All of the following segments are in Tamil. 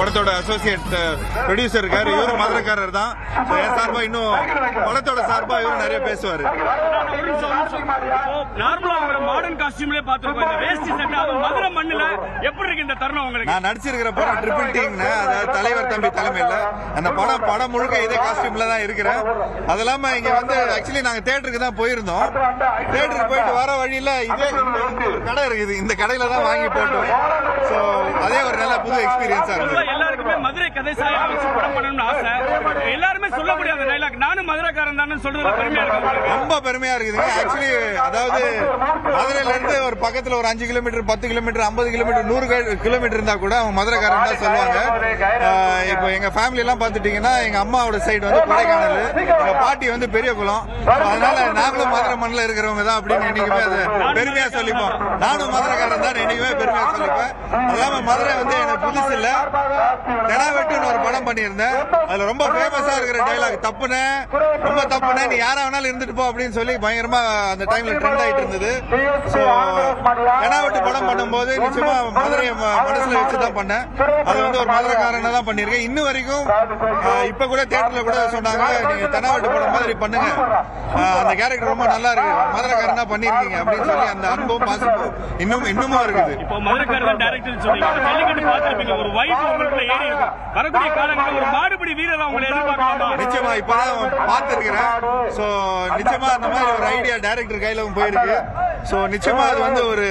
படத்தோட அசோசியேட் ப்ரொடியூசர் இருக்காரு. இவரும் மதுரைக்காரர் தான். என் சார்பா இன்னும் படத்தோட சார்பா இவரும் நிறைய பேசுவாரு. நார்மலா மாடர்ன் காஸ்டியூம்லயே பாத்துருக்கோம் இந்த வேஷ்டி சட்டை அது மதுரை மண்ணுல எப்படி இருக்கு இந்த தருணம் உங்களுக்கு? நான் நடிச்சிருக்கிற படம் ட்ரிபிள் டீம்னு அதாவது தலைவர் தம்பி தலைமையில. அந்த படம் படம் முழுக்க இதே காஸ்டியூம்ல தான் இருக்கிறேன். அது இல்லாம இங்க வந்து ஆக்சுவலி நாங்க தேட்டருக்கு தான் போயிருந்தோம். தேட்டருக்கு போயிட்டு வர வழியில இதே கடை இருக்குது. இந்த கடையில தான் வாங்கி போட்டோம். சோ அதே ஒரு நல்ல புது எக்ஸ்பீரியன்ஸா பொதுவா இருந்தது. எல்லாருக்குமே மதுரை கதை சாயம் வச்சு படம் பண்ணணும்னு ஆசை. எல்லாருமே சொல்ல முடியாத. டைலாக் நானும் மதுரைக்காரன் பெருமையா இருக்கு. ரொம்ப பெருமையா இருக்குதுங்க ஆக்சுவலி அதாவது மதுரையில இருந்து ஒரு பக்கத்துல ஒரு அஞ்சு கிலோமீட்டர் பத்து கிலோமீட்டர் ஐம்பது கிலோமீட்டர் நூறு கிலோமீட்டர் இருந்தா கூட அவங்க மதுரைக்காரன் தான் சொல்லுவாங்க. இப்போ எங்க ஃபேமிலி எல்லாம் பாத்துட்டீங்கன்னா எங்க அம்மாவோட சைடு வந்து கொடைக்கானல் எங்க பாட்டி வந்து பெரிய குளம் அதனால நாங்களும் மதுரை மண்ணில் இருக்கிறவங்க தான் அப்படின்னு என்னைக்குமே அது பெருமையா சொல்லிப்போம். நானும் மதுரைக்காரன் தான் என்னைக்குமே பெருமையா சொல்லிப்பேன். அது இல்லாம மதுரை வந்து எனக்கு புதுசு இல்லை பண்ணியிருந்தேன் அதுல ரொம்ப ஃபேமஸா இருக்கிற டைலாக் தப்புனே ரொம்ப தப்புனே நீ யாரா வேணாலும் இருந்துட்டு போ அப்படின்னு சொல்லி பயங்கரமா அந்த டைம்ல ட்ரெண்ட் ஆயிட்டு இருந்தது. ஏன்னா விட்டு படம் பண்ணும்போது நிச்சயமா மதுரையை மனசுல வச்சு தான் பண்ணேன் அது வந்து ஒரு மதுரைக்காரனை தான் பண்ணியிருக்கேன். இன்னும் வரைக்கும் இப்ப கூட தியேட்டர்ல கூட சொன்னாங்க நீங்க தனாவட்டு படம் மாதிரி பண்ணுங்க. அந்த கேரக்டர் ரொம்ப நல்லா இருக்கு. மதுரைக்காரனா பண்ணிருக்கீங்க அப்படின்னு சொல்லி அந்த அனுபவம் பாசிட்டிவ் இன்னும் இன்னமும் இருக்குது. இப்போ மதுரைக்காரன் டேரக்டர் சொன்னீங்க. ஒரு வைப் உங்களுக்குள்ள ஏறி இருக்கும் வரக்கூடிய காலங்கள் ஒரு மாடுபிடி வீரரா எதிர்பார்க்கலாமா? நிச்சயமா இப்பதான் பார்த்திருக்கிறேன். சோ நிச்சயமா அந்த மாதிரி ஒரு ஐடியா டைரக்டர் கையில போயிருக்கு. சோ நிச்சயமா அது வந்து ஒரு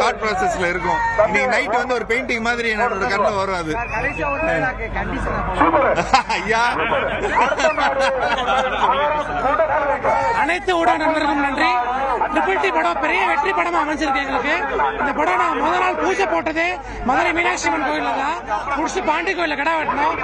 தாட் ப்ராசஸ்ல இருக்கும். இன்னைக்கு நைட் வந்து ஒரு பெயிண்டிங் மாதிரி என்னோட கண்ணில் வரும். அது ஐயா அனைத்து ஊடக நண்பர்களுக்கும் நன்றி. ட்ரிபிள் டி படம் பெரிய வெற்றி படமா அமைஞ்சிருக்கு எங்களுக்கு. இந்த படம் நான் முத நாள் பூஜை போட்டது மதுரை மீனாட்சி அம்மன் கோயில்ல தான். முடிச்சு பாண்டி கோயில்ல கடை வெட்டினோம்.